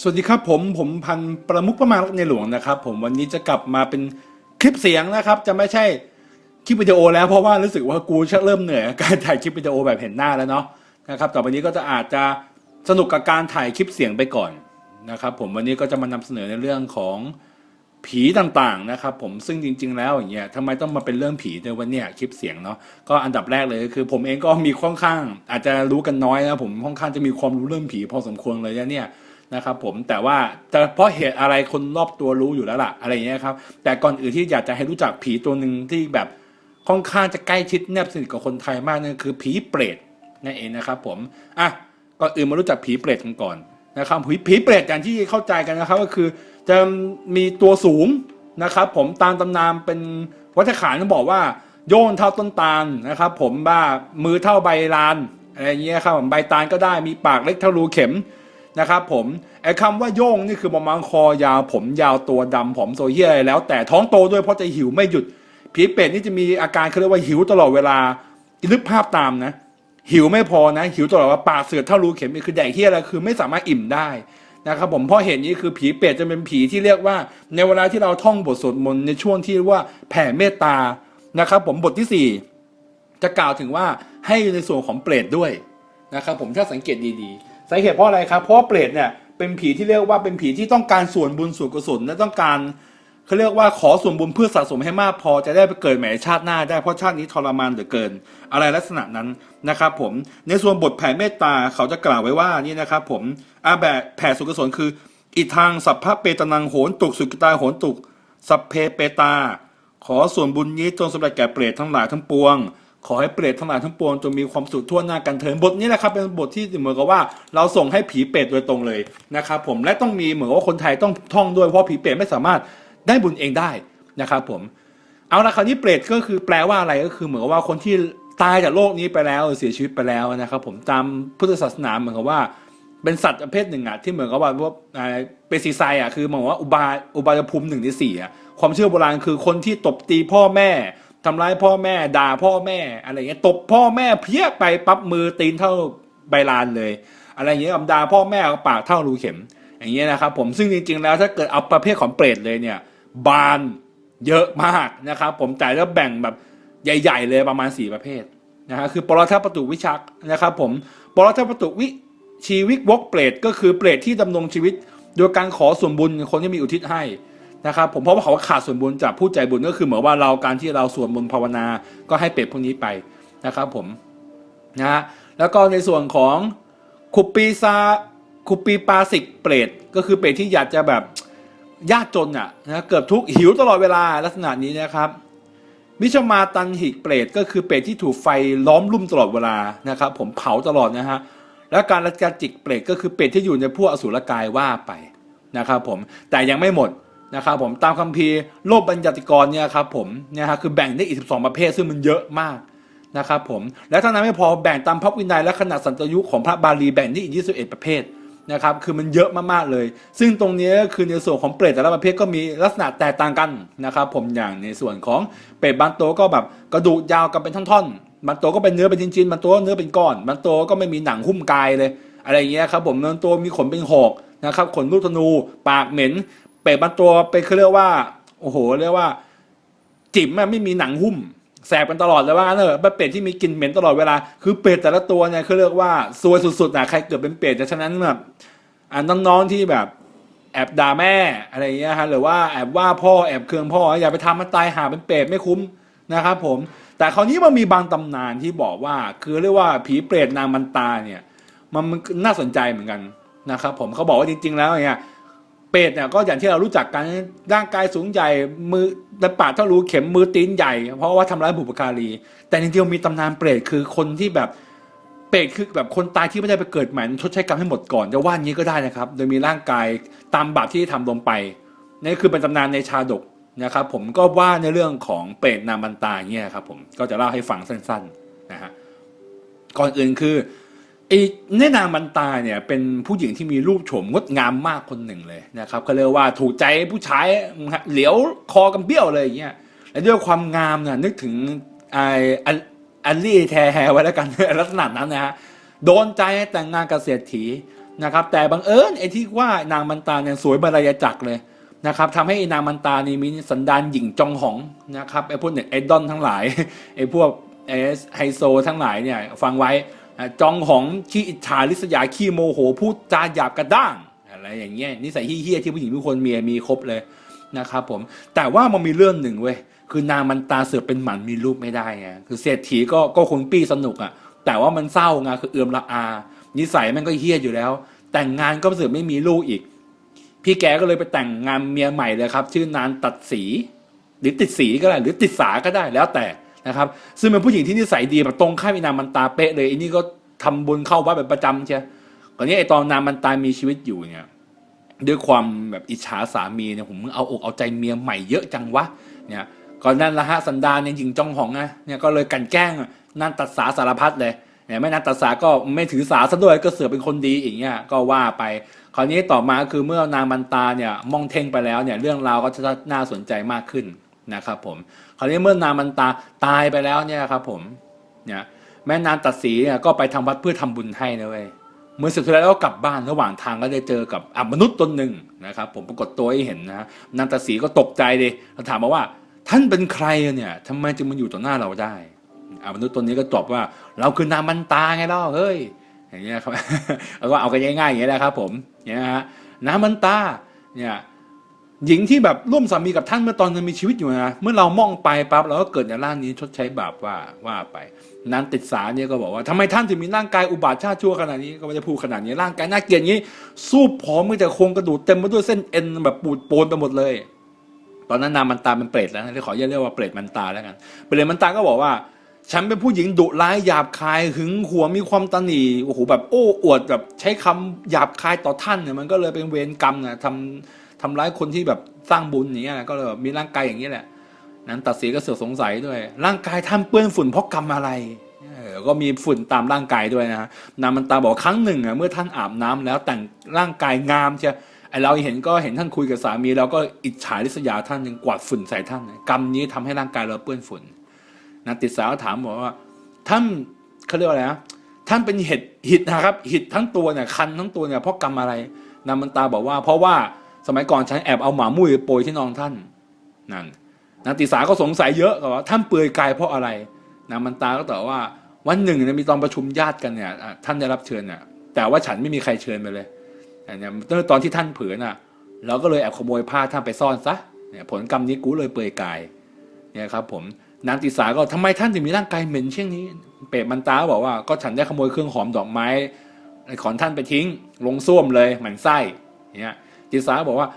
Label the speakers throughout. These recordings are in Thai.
Speaker 1: สวัสดีครับผมผมพันประมุขประมาณรักในหลวงนะครับ ผมวันนี้จะกลับมาเป็นคลิปเสียงนะครับ จะไม่ใช่คลิปวิดีโอแล้วเพราะว่ารู้สึกว่ากูชักเริ่มเหนื่อยการถ่ายคลิปวิดีโอแบบเห็นหน้าแล้วเนาะนะครับต่อไปนี้ก็จะอาจจะสนุกกับการถ่ายคลิปเสียงไปก่อนนะครับ ผมวันนี้ก็จะมานำเสนอในเรื่องของผีต่างๆนะครับ ผมซึ่งจริง ๆ แล้วอย่างเงี้ยทำไมต้องมาเป็นเรื่องผีในวันเนี้ยคลิปเสียงเนาะก็อันดับแรกเลยคือผมเองก็มีค่อนข้าง อาจจะรู้กันน้อยนะผมค่อนข้างจะมีความรู้เรื่องผีพอสมควรเลยนะเนี่ย นะครับผมแต่ว่าจะเพราะเหตุอะไรคนรอบตัวรู้อยู่แล้วล่ะอะไรอย่างเงี้ยครับแต่ก่อนอื่นที่อยากจะให้รู้จักผีตัวหนึ่งที่แบบค่อนข้างจะใกล้ชิดแนบสนิทกับคนไทยมากนั่นคือผีเปรตนั่นเองนะครับผมอะก่อนอื่นมารู้จักผีเปรตกันก่อนนะครับผีผีเปรตอย่างที่เข้าใจกันนะครับก็คือจะมีตัวสูงนะครับผมตามตำนานเป็นวัฏขานบอกว่าโยนเท่าต้นตาลนะครับผมบ้ามือเท่าใบลานอะไรเงี้ยครับใบตาลก็ได้มีปากเล็กเท่ารูเข็ม นะครับผมไอ้คำว่าโย่งนี่คือประมาณคอยาวผมยาวตัวดำผมโซเฮียอะไรแล้ว แต่ท้องโตด้วยเพราะจะหิวไม่หยุด ผีเป็ดนี่จะมีอาการเขาเรียกว่าหิวตลอดเวลานึกภาพตามนะ หิวไม่พอนะ หิวตลอดว่าปากเสือเท่ารูเข็มคือแดกเฮียอะไรคือไม่สามารถอิ่มได้นะครับผมเพราะเห็นนี้คือผีเป็ดจะเป็นผีที่เรียกว่า ในเวลาที่เราท่องบทสวดมนต์ในช่วงที่ว่าแผ่เมตตานะครับ ผมบทที่สี่จะกล่าวถึงว่าให้ในส่วนของเปรตด้วยนะครับผมถ้าสังเกตดีๆ สาเหตุเพราะอะไรครับเพราะเปรตเนี่ยเป็นผีที่เรียกว่าเป็นผีที่ต้องการส่วนบุญส่วนกุศลและต้องการเขาเรียกว่าขอส่วนบุญเพื่อสะสมให้มากพอจะได้ไปเกิดใหม่ชาติหน้าได้เพราะชาตินี้ทรมานเหลือเกิน อะไรลักษณะนั้นนะครับผมในส่วนบทแผ่เมตตาเขาจะกล่าวไว้ว่านี่นะครับผมอาแบบแผ่ส่วนกุศลคืออีทางสัพพะเปตนังโหนตุกสุกิตาโหนตุกสัพเพเปตา ขอส่วนบุญนี้จงสำเร็จแก่เปรตทั้งหลายทั้งปวง ขอให้เปรตทั้งหลายทั้งปวงจงมีความสุขทั่วหน้ากันเถิดบทนี้แหละครับเป็นบทที่เหมือนกับว่าเราส่งให้ผีเปรตโดยตรงเลยนะครับผมและต้องมีเหมือนกับว่าคนไทยต้องท่องด้วยเพราะผีเปรตไม่สามารถได้บุญเองได้นะครับผมเอาละคราวนี้เปรตก็คือแปลว่าอะไรก็คือเหมือนกับว่าคนที่ตายจากโลกนี้ไปแล้วเสียชีวิตไปแล้วนะครับ ผมตามพุทธศาสนาเหมือนกับว่าเป็นสัตว์ประเภทหนึ่งอะที่เหมือนกับว่าว่าเปซิไซอะคือเหมือนว่าอุบาอุบายภูมิหนึ่งในสี่อะความเชื่อโบราณคือคนที่ตบตีพ่อแม่ ทำร้ายพ่อแม่ด่าพ่อแม่อะไรเงี้ยตบพ่อแม่เพี้ยไปปั๊บมือตีนเท่าใบลานเลย อะไรเงี้ยกับด่าพ่อแม่ปากเท่ารูเข็ม อย่างเงี้ยนะครับผมซึ่งจริง ๆ แล้วถ้าเกิดเอาประเภทของเปรตเลยเนี่ยบานเยอะมากนะครับผมจ่แล้วแบ่งแบบใหญ่ ๆ เลยประมาณ 4 ประเภทนะฮะคือปรทัประตูวิชักนะครับผมปรทัประตูวิชีวิตวกเปรตก็คือเปรตที่ดำรงชีวิต โดยการขอส่วนบุญคนที่มีอุทิศให้ นะครับผมเพราะว่าเขาขาดส่วนบุญจากผู้ใจบุญก็คือเหมือนว่าเราการที่เราส่วนบุญภาวนาก็ให้เปรตพวกนี้ไปนะครับผมนะฮะแล้วก็ในส่วนของคุปปีซาคุปปีปาสิกเปรตก็คือเปรตที่อยากจะแบบยากจนอะนะเกือบทุกหิวตลอดเวลาลักษณะนี้นะครับมิชมาตันหิกเปรตก็คือเปรตที่ถูกไฟล้อมลุ่มตลอดเวลานะครับผมเผาตลอดนะฮะและการรัการจิกเปรตก็คือเปรตที่อยู่ในพวกอสุรกายว่าไปนะครับผมแต่ยังไม่หมด นะครับผมตามคัมภีร์โลกบัญญัติกรเนี่ยครับผมเนี่ยฮะคือแบ่งได้อีก 12 ประเภทซึ่งมันเยอะมากนะครับผมและทั้งนั้นไม่พอแบ่งตามพระวินัยและขนาดสันตยุของพระบาลีแบ่งได้อีก 21 ประเภทนะครับคือมันเยอะมากๆเลย ซึ่งตรงนี้คือในส่วนของเปรตแต่ละประเภทก็มีลักษณะแตกต่างกันนะครับผมอย่างในส่วนของเปรตบางตัวก็แบบกระดูกยาวกันเป็นท่อนๆบางตัวก็เป็นเนื้อเป็นชิ้นๆบางตัวก็เนื้อเป็นก้อนบางตัวก็ไม่มีหนังหุ้มกายเลย อะไรอย่างเงี้ยครับผมบางตัวมีขนเป็นหอกนะครับขนลูกธนู ปากเหม็น เปรตบางตัวเป็นเขาเรียกว่า โอ้โห เรียกว่า จิ๋มอะไม่มีหนังหุ้ม แสบกันตลอดเลยว่างั้นอะเป็นเป็ดที่มีกลิ่นเหม็นตลอดเวลา คือเป็ดแต่ละตัวเนี่ยเขาเรียกว่าซวยสุดๆนะใครเกิดเป็นเป็ดฉะนั้นแบบอ่าน้องๆที่แบบแอบด่าแม่อะไรอย่างเงี้ยฮะหรือว่าแอบว่าพ่อแอบเคืองพ่ออย่าไปทำมันตายหาเป็นเป็ดไม่คุ้มนะครับผม แต่คราวนี้มันมีบางตำนานที่บอกว่า คือเรียกว่าผีเปรตนางมันตาเนี่ย มันน่าสนใจเหมือนกันนะครับผมเขาบอกว่าจริง ๆ แล้วเนี่ย เป็ดเนี่ยก็อย่างที่เรารู้จักกันร่างกายสูงใหญ่มือและปากเท่ารู้เข็มมือตีนใหญ่ เพราะว่าทำร้ายบุพการี แต่จริงๆมีตำนานเปรตคือคนที่แบบเปรตคือแบบคนตายที่ไม่ได้ไปเกิดใหม่ชดใช้กรรมให้หมดก่อนจะว่างี้ก็ได้นะครับ โดยมีร่างกายตามบาปที่ทำลงไปนี่คือเป็นตำนานในชาดกนะครับผมก็ว่าในเรื่องของเปรตนามันตาเนี่ยครับผมก็จะเล่าให้ฟังสั้น ๆนะฮะก่อนอื่นคือ ไอ้แน่นางมันตาเนี่ยเป็นผู้หญิงที่มีรูปโฉมงดงามมากคนหนึ่งเลยนะครับเขาเรียกว่าถูกใจผู้ชายเหลียวคอกันเบี้ยวเลยอย่างเงี้ยและด้วยความงามเนี่ยนึกถึงไอ้อันลี่แทไว้แล้วกันลักษณะนั้นนะฮะโดนใจแต่งงานกับเศรษฐีนะครับแต่บังเอิญไอ้ที่ว่านางมันตาเนี่ยสวยบรรยจักรเลยนะครับทำให้ไอนางมันตานี่มีสันดานหญิงจองหองนะครับไอ้พวกเน็ตไอดอลทั้งหลายไอ้พวกไอ้ไฮโซทั้งหลายเนี่ยฟังไว้ จองหองขี้อิจฉาริษยาขี้โมโหพูดจาหยาบกระด้างอะไรอย่างเงี้ยนิสัยเฮี้ยที่ผู้หญิงทุกคนมีมีครบเลยนะครับผมแต่ว่ามันมีเรื่องหนึ่งเว้ยคือนางมันตาเสือเป็นหมันมีลูกไม่ได้ไงคือเศรษฐีก็ก็คงปี้สนุกอะแต่ว่ามันเศร้าไงคือเอือมละอา นิสัยมันก็เฮี้ยอยู่แล้ว แต่งงานก็เสือไม่มีลูกอีก พี่แกก็เลยไปแต่งงานเมียใหม่เลยครับ ชื่อนานตัดสี หรือติดสีก็ได้ หรือติดสาก็ได้แล้วแต่ นะครับซึ่งเป็นผู้หญิงที่นิสัยดีแบบตรงข้ามอีนางมันตาเป๊ะเลยไอันนี้ก็ทำบุญเข้าวัดเป็นประจำใช่ก่อนนี้ไอตอนนางมันตามีชีวิตอยู่เนี่ยด้วยความแบบอิจฉาสามีเนี่ยผมเอาอกเอาใจเมียใหม่เยอะจังวะเนี่ยก่อนนั้นละฮะสันดานเนี่ยหญิงจ้องหองนะเนี่ยก็เลยกันแกล้งนั่นตัดสาสารพัดเลยเนี่ยไม่นันตัดสาก็ไม่ถือสาซะด้วยก็เสือเป็นคนดีอย่างเงี้ยก็ว่าไป คราวนี้ต่อมาคือเมื่อนางมันตาเนี่ยมองเท่งไปแล้วเนี่ยเรื่องราวก็จะน่าสนใจมากขึ้น นะครับผมคราวนี้เมื่อนางมันตาตายไปแล้วเนี่ยครับผมเนี่ยแม่นางตัดสีเนี่ยก็ไปทำวัดเพื่อทำบุญให้นะเว้ยเมื่อสุดท้ายแล้วก็กลับบ้านระหว่างทางก็ได้เจอกับอมนุษย์ตนหนึ่งนะครับ ผมปรากฏตัวให้เห็นนะนางตัดสีก็ตกใจเลยแล้วถามมาว่า ท่านเป็นใครเนี่ยทำไมจึงมาอยู่ต่อหน้าเราได้อะมนุษย์ตนนี้ก็ตอบว่า เราคือนางมันตาไงเล่าเฮ้ยอย่างเงี้ยครับแล้วก็เอากันง่ายๆอย่างเงี้ยแหละครับ ผมเนี่ยนะฮะน้ำมันตาเนี่ย หญิงที่แบบร่วมสามีกับท่านเมื่อตอนยังมีชีวิตอยู่นะเมื่อเรามองไปปั๊บเราก็เกิดในร่างนี้ชดใช้บาปว่าว่าไป นั้นติดสาเนี่ยก็บอกว่าทำไมท่านถึงมีร่างกายอุบาทชาติชั่วขนาดนี้ก็ไม่ได้พูดขนาดนี้ร่างกายน่าเกลียดงนี้ สู้ผอมมีแต่โครงกระดูกเต็มไปด้วยเส้นเอ็นแบบปูดโปนไปหมดเลย ตอนนั้นนามมันตาเป็นเปรตแล้วนะขอเรียกว่าเปรตมันตาแล้วกันเปรตมันตาก็บอกว่าฉันเป็นผู้หญิงดุร้ายหยาบคายหึงหวมีความตนีโอ้โหแบบโอ้อวดแบบใช้คำหยาบคายต่อท่านเนี่ยมันก็เลยเป็นเวรกรรมนะทำ ทำร้ายคนที่แบบสร้างบุญอย่างเงี้ยนะก็เลยแบบมีร่างกายอย่างนี้แหละ นั้นตัดสีก็เสือกสงสัยด้วย ร่างกายท่านเปื้อนฝุ่นเพราะกรรมอะไรก็มีฝุ่นตามร่างกายด้วยนะฮะนามันตาบอกครั้งหนึ่งอะเมื่อท่านอาบน้ำแล้วแต่งร่างกายงามใช่ไอเราเห็นก็เห็นท่านคุยกับสามีเราก็อิจฉาริษยาท่านยังกวาดฝุ่นใส่ท่าน กรรมนี้ทำให้ร่างกายเราเปื้อนฝุ่นนะติดสาวถามบอกว่า ท่านเขาเรียกว่าอะไรนะท่านเป็นเห็ดหิดนะครับหิดทั้งตัวเนี่ยคันทั้งตัวเนี่ยเพราะกรรมอะไรนามันตาบอกว่า เพราะว่า สมัยก่อนฉันแอบเอาหมามุ้ยไปโปรยที่นองท่านนั่นนางติสาก็สงสัยเยอะก็ว่าท่านเปลือยกายเพราะอะไรนางมันตาก็ตอบว่าวันหนึ่งเนี่ยมีตอนประชุมญาติกันเนี่ยท่านได้รับเชิญเนี่ยแต่ว่าฉันไม่มีใครเชิญไปเลยเนี่ยตอนที่ท่านเผือน่ะ เราก็เลยแอบขโมยผ้าท่านไปซ่อนซะเนี่ยผลกรรมนี้กูเลยเปลือยกายเนี่ยครับผมนางติสาก็ทำไมท่านถึงมีร่างกายเหม็นเช่นนี้ เปรตมันตาก็บอกว่าก็ฉันได้ขโมยเครื่องหอมดอกไม้ของท่านไปทิ้ง ลงส้วมเลยหมันไส้เนี่ย ติสาบอกว่า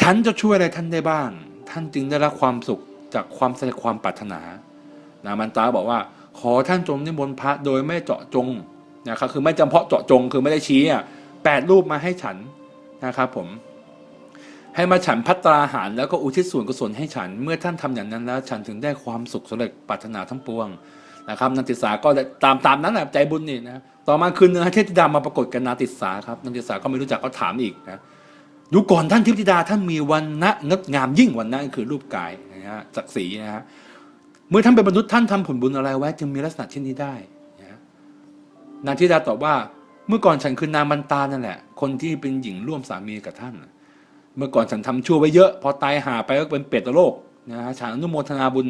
Speaker 1: ฉันจะช่วยอะไรท่านได้บ้าง ท่านจึงได้รับความสุขจากความสำเร็จความปรารถนานามันตาบอกว่า ขอท่านจงนิมนต์พระโดยไม่เจาะจงนะครับคือไม่จำเพาะเจาะจงคือไม่ได้ชี้อะแปดรูปมาให้ฉันนะครับผมให้มาฉันพัตตราหารแล้วก็อุทิศส่วนกุศลให้ฉัน เมื่อท่านทำอย่างนั้นแล้ว ฉันถึงได้ความสุขสำเร็จปรารถนาทั้งปวงนะครับนันติสาก็ตามตามนั้นแหละใจบุญนี่นะต่อมาคืนนึงเทพธิดามาปรากฏกับนาติสาครับนาติสาก็ไม่รู้จักก็ถามอีกนะ ยุคก่อนท่านเทพธิดาท่านมีวันนะงดงามยิ่งวันนั้นคือรูปกายนะฮะศักดิ์ศรีนะฮะเมื่อท่านเป็นมนุษย์ท่านทำผลบุญอะไรไว้ จึงมีลักษณะเช่นนี้ได้นะนาทิพติดาตอบว่า เมื่อก่อนฉันคือนางมันตานั่นแหละ คนที่เป็นหญิงร่วมสามีกับท่าน เมื่อก่อนฉันทำชั่วไว้เยอะ พอตายหาไปก็เป็นเปรตโลกนะฮะฉันอนุโมทนาบุญ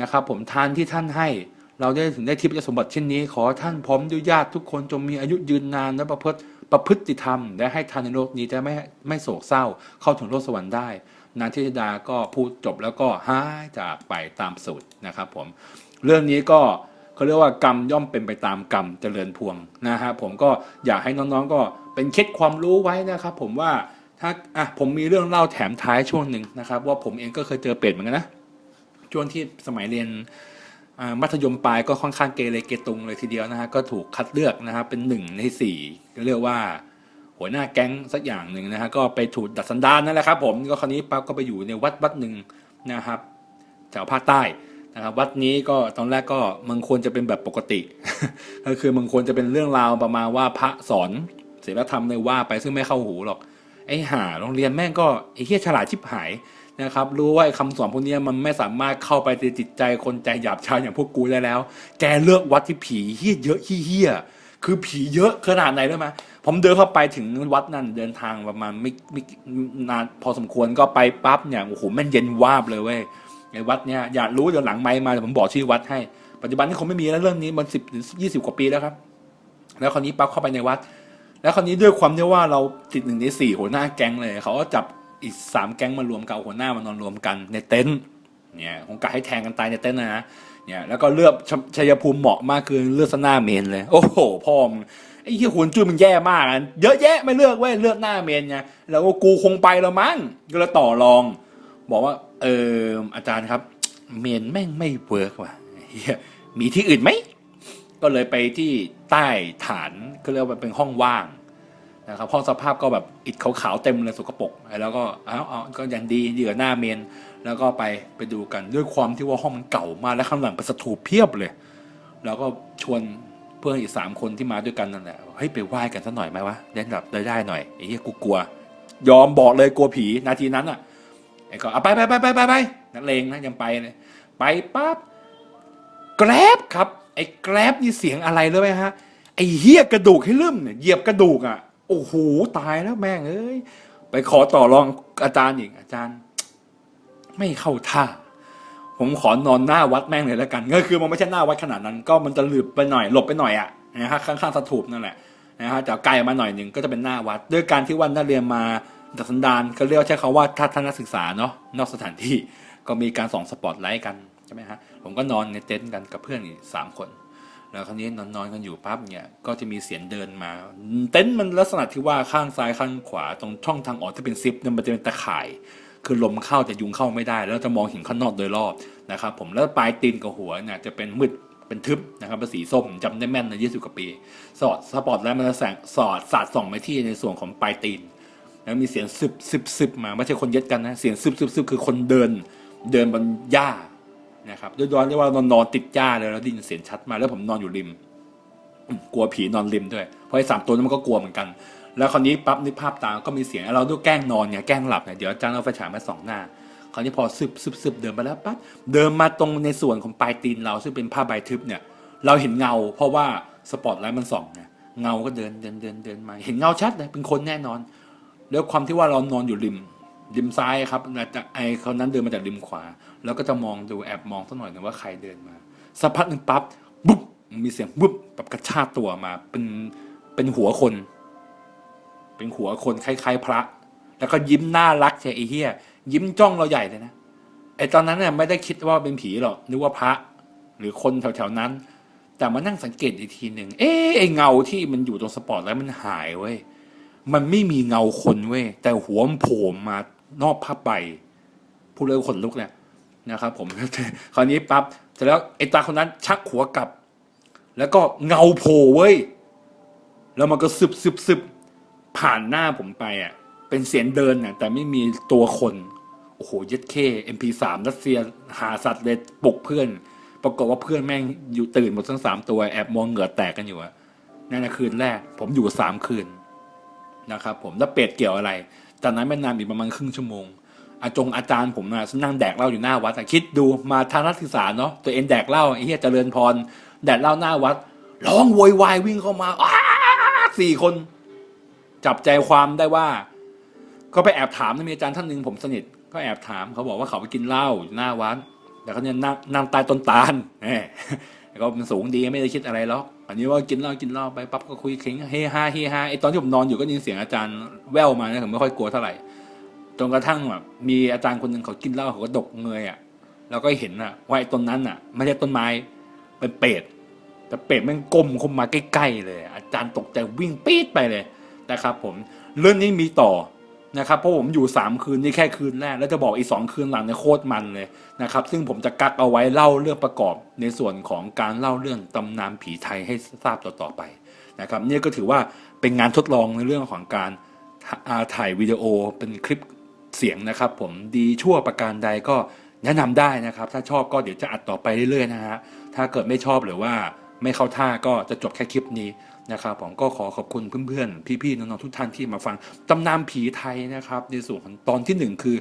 Speaker 1: นะครับผมทานที่ท่านให้ เราได้ถึงได้ทิพย์สมบัติเช่นนี้ ขอท่านพร้อมด้วยญาติทุกคนจงมีอายุยืนนานและประพฤติ ประพฤติธรรม และให้ทานในโลกนี้จะไม่ไม่โศกเศร้าเข้าถึงโลกสวรรค์ได้ นางทธิดาก็พูดจบแล้วก็หายจากไปตามสูตรนะครับผมเรื่องนี้ก็เขาเรียกว่ากรรมย่อมเป็นไปตามกรรมเจริญพวงนะฮะผมก็อยากให้น้องๆก็เป็นเคล็ดความรู้ไว้นะครับ ผมว่าถ้าอะผมมีเรื่องเล่าแถมท้ายช่วงหนึ่งนะครับ ว่าผมเองก็เคยเจอเป็ดเหมือนกันนะช่วงที่สมัยเรียน มัธยมปลายก็ค่อนข้างเกเรเกตุงเลยทีเดียวนะฮะก็ถูกคัดเลือกนะครับเป็นหนึ่งในสี่เรียกว่าหัวหน้าแก๊งสักอย่างหนึ่งนะฮะก็ไปถูกดัดสันดานนั่นแหละครับผมก็คราวนี้ปั๊บก็ไปอยู่ในวัดวัดหนึ่งนะครับแถวภาคใต้นะครับวัดนี้ก็ตอนแรกก็มันควรจะเป็นแบบปกติ ก็คือมันควรจะเป็นเรื่องราวประมาณว่าพระสอนศีลธรรมในว่าไปซึ่งไม่เข้าหูหรอกไอ้ห่าโรงเรียนแม่งก็ไอ้เฮี้ยฉลาดชิบหาย นะครับรู้ว่าคำสอนพวกนี้มันไม่สามารถเข้าไปในจิตใจคนใจหยาบช้าอย่างพวกกูได้แล้ว แกเลือกวัดที่ผีเฮี้ยเยอะเฮี้ยคือผีเยอะขนาดไหนรู้ไหมผมเดินเข้าไปถึงวัดนั่นเดินทางประมาณไม่ไม่นานพอสมควรก็ไปปั๊บเนี่ยโอ้โหแม่งเย็นวาบเลยเว้ยในวัดเนี่ยอยากรู้เดี๋ยวหลังไมค์มาเดี๋ยวผมบอกชื่อวัดให้ ปัจจุบันนี้คงไม่มีแล้วเรื่องนี้มันสิบหรือยี่สิบกว่าปีแล้วครับ แล้วคราวนี้ปั๊บเข้าไปในวัด แล้วคราวนี้ด้วยความที่ว่าเราติดหนึ่งในสี่หัวหน้าแก๊งเลยเขาก็จับ อีกสามแก๊งมารวมกันเอาหัวหน้ามานอนรวมกันในเต็นท์เนี่ยคงกะให้แทงกันตายในเต็นท์นะนะเนี่ยแล้วก็เลือกชชัยภูมิเหมาะมากคือเลือกสหน้าเมนเลย โอ้โหพ่อมไอ้ที่หุนจุ้ยมันแย่มากอะเยอะแยะไม่เลือกเว้ยเลือกหน้าเมนไงแล้วก็กูคงไปแล้วมั้งก็เลยต่อรอง บอกว่า เอออาจารย์ครับ เมนแม่งไม่เวิร์กว่ะเหี้ยมีที่อื่นไหมก็เลยไปที่ใต้ฐานก็เรียกว่าเป็นห้องว่าง นะครับห้องสภาพก็แบบอิฐขาวๆเต็มเลยสกปรกแล้วก็เอ้าเอาก็ยังดีดีกว่าหน้าเมน แล้วก็ไปไปดูกันด้วยความที่ว่าห้องมันเก่ามากและข้างหลังเป็นสถูปเพียบเลย แล้วก็ชวนเพื่อนอีกสามคนที่มาด้วยกันนั่นแหละเฮ้ยไปไหว้กันสักหน่อยไหมวะเล่นแบบได้ได้หน่อยไอ้เหี้ยกูกลัว ยอมบอกเลยกลัวผีนาทีนั้นอะไอ้ก็เอาไปไปไปไปไปไปนักเลงนะยังไปเลยไปปั๊บแกร็บครับไอ้แกร็บนี่เสียงอะไรเลยไหมฮะไอ้เฮียกระดูกให้ลืมเนี่ยเหยียบกระดูกอะ โอ้โหตายแล้วแม่งเอ้ยไปขอต่อรองอาจารย์อีกอาจารย์ ไม่เข้าท่า ผมขอนอนหน้าวัดแม่งเลยแล้วกันก็คือมันไม่ใช่หน้าวัดขนาดนั้น ก็มันจะหลืบไปหน่อยหลบไปหน่อยอะนะฮะข้างๆสถูปนั่นแหละนะฮะจากไกลมาหน่อยหนึ่งก็จะเป็นหน้าวัด ด้วยการที่วันนักเรียนมาจากสันดานก็เรียกใช้คำว่าทัศนศึกษาเนาะนอกสถานที่ก็มีการส่องสปอตไลท์กันใช่ไหมฮะผมก็นอนในเต็นท์กันกับเพื่อนอีกสามคน แล้วคราวนี้นอนนอนกันอยู่ปั๊บเนี่ยก็จะมีเสียงเดินมา เต็นท์มันลักษณะที่ว่าข้างซ้ายข้างขวาตรงช่องทางออกที่เป็นซิปเนี่ยมันจะเป็นตะข่าย คือลมเข้าแต่ยุงเข้าไม่ได้ แล้วจะมองเห็นข้างนอกโดยรอบนะครับผมแล้วปลายตีนกับหัวเนี่ยจะเป็นมืดเป็นทึบนะครับเป็นสีส้มจำได้แม่นในยี่สิบกว่าปี สอดสปอตแล้วมันจะแสงสอดสาดส่องไปที่ในส่วนของปลายตีนแล้วมีเสียงซึบซึบซึบมาไม่ใช่คนเย็ดกันนะเสียงซึบซึบซึบคือคนเดินเดินบนหญ้า นะครับด้วยย้อนเรียกว่านอนนอนติดหญ้าเลยแล้วได้ยินเสียงชัดมาแล้วผมนอนอยู่ริม กลัวผีนอนริมด้วย เพราะไอ้สามตัวนั้นมันก็กลัวเหมือนกัน แล้วคราวนี้ปั๊บนึกภาพตามก็มีเสียงเราด้วยแกล้งนอนเนี่ยแกล้งหลับเนี่ยเดี๋ยวอาจารย์เอาไฟฉายมาสองหน้าคราวนี้พอซึบซึบซึบเดินไปแล้วปั๊บเดินมาตรงในส่วนของปลายตีนเราซึ่งเป็นผ้าใบทึบเนี่ย เราเห็นเงา เพราะว่าสปอตไลท์มันส่องไงเงาก็เดินเดินเดินเดินมา เห็นเงาชัดเลยเป็นคนแน่นอน แล้วความที่ว่าเรานอนอยู่ริม ริมซ้ายครับจากไอ้เขานั้นเดินมาจากริมขวา แล้วก็จะมองดูแอบมองสักหน่อยหนึงว่าใครเดินมาสักพักหนึ่งปั๊บบุ๊บมีเสียงบุ๊บแบบกระชากตัวมาเป็นเป็นหัวคน เป็นหัวคนคล้ายๆพระ แล้วก็ยิ้มน่ารักใช่ไอ้เหี้ยยิ้มจ้องเราใหญ่เลยนะไอ้ตอนนั้นเนี่ยไม่ได้คิดว่าเป็นผีหรอกนึกว่าพระ หรือคนแถวๆนั้น แต่มานั่งสังเกตอีกทีหนึ่งเอ๊ไอเงาที่มันอยู่ตรงสปอตแล้วมันหายเว้ยมันไม่มีเงาคนเว้ยแต่หัวมันโผล่มา นอกผ้าใบพูดเลยขนลุกเนี่ยนะครับผมคราวนี้ปั๊บเสร็จแล้วไอ้ตาคนนั้นชักหัวกลับ แล้วก็เงาโผล่เว้ยแล้วมันก็ซึบซึบซึบผ่านหน้าผมไปอะเป็นเสียงเดินน่ะแต่ไม่มีตัวคนโอ้โหย็ดเค MP3 รัสเซียหาสัตว์เลยปลุกเพื่อน ปรากฏว่าเพื่อนแม่งอยู่ตื่นหมดทั้งสามตัวแอบมองเหงื่อแตกกันอยู่อะนั่นคืนแรก ผมอยู่สามคืนนะครับผมแล้วเป็ดเกี่ยวอะไร จากนั้นไม่นานอีกประมาณครึ่งชั่วโมงอาจงอาจารย์ผมนะนั่งแดกเหล้าอยู่หน้าวัดคิดดูมาทางนักศึกษาเนาะตัวเองแดกเหล้าไอ้เหี้ยเจริญพร แดกเหล้าหน้าวัด ร้องโวยวายวิ่งเข้ามาสี่คน จับใจความได้ว่า ก็ไปแอบถามมีอาจารย์ท่านหนึ่งผมสนิท ก็แอบถามเขาบอกว่าเขาไปกินเหล้าอยู่หน้าวัด แต่เขาเนี่ยนั่งนั่งใต้ต้นตาล ก็มันสูงดีไม่ได้คิดอะไรหรอกอันนี้ว่ากินเหล้ากินเหล้าไปปั๊บก็คุยเข่งเฮฮาเฮฮาไอตอนที่ผมนอนอยู่ก็ยินเสียงอาจารย์แว่วมานะผมไม่ค่อยกลัวเท่าไหร่จนกระทั่งแบบมีอาจารย์คนหนึ่งเขากินเหล้าเขาก็ดกเงยอะแล้วก็เห็นอะว่าไอ้ต้นนั้นอะไม่ใช่ต้นไม้เป็นเป็ดแต่เป็ดมันก้มเข้ามาใกล้ๆเลย อาจารย์ตกใจวิ่งปี๊ดไปเลยนะครับผมเรื่องนี้มีต่อ นะครับเพราะผมอยู่สามคืนนี่แค่คืนแรก แล้วจะบอกอีกสองคืนหลังเนี่ยโคตรมันเลยนะครับ ซึ่งผมจะกักเอาไว้เล่าเรื่องประกอบในส่วนของการเล่าเรื่องตำนานผีไทยให้ทราบต่อๆไปนะครับนี่ก็ถือว่าเป็นงานทดลองในเรื่องของการถ่าถ่ายวิดีโอเป็นคลิปเสียงนะครับ ผมดีชั่วประการใดก็แนะนำได้นะครับ ถ้าชอบก็เดี๋ยวจะอัดต่อไปเรื่อยๆนะฮะถ้าเกิดไม่ชอบหรือว่าไม่เข้าท่าก็จะจบแค่คลิปนี้ นะครับผมก็ขอขอบคุณเพื่อนๆ พี่ๆ น้องๆ ทุกท่านที่มาฟังตำนานผีไทยนะครับ ในส่วนของตอนที่หนึ่งคือ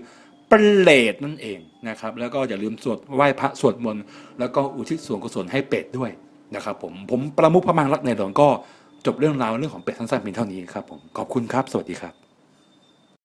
Speaker 1: เปรตนั่นเองนะครับ แล้วก็อย่าลืมสวดไหว้พระสวดมนต์แล้วก็อุทิศส่วนกุศลให้เป็ดด้วยนะครับผมผมประมุขพระมังรักในหลวงก็จบเรื่องราวเรื่องของเป็ดสั้นๆเพียงเท่านี้ครับผมขอบคุณครับ สวัสดีครับ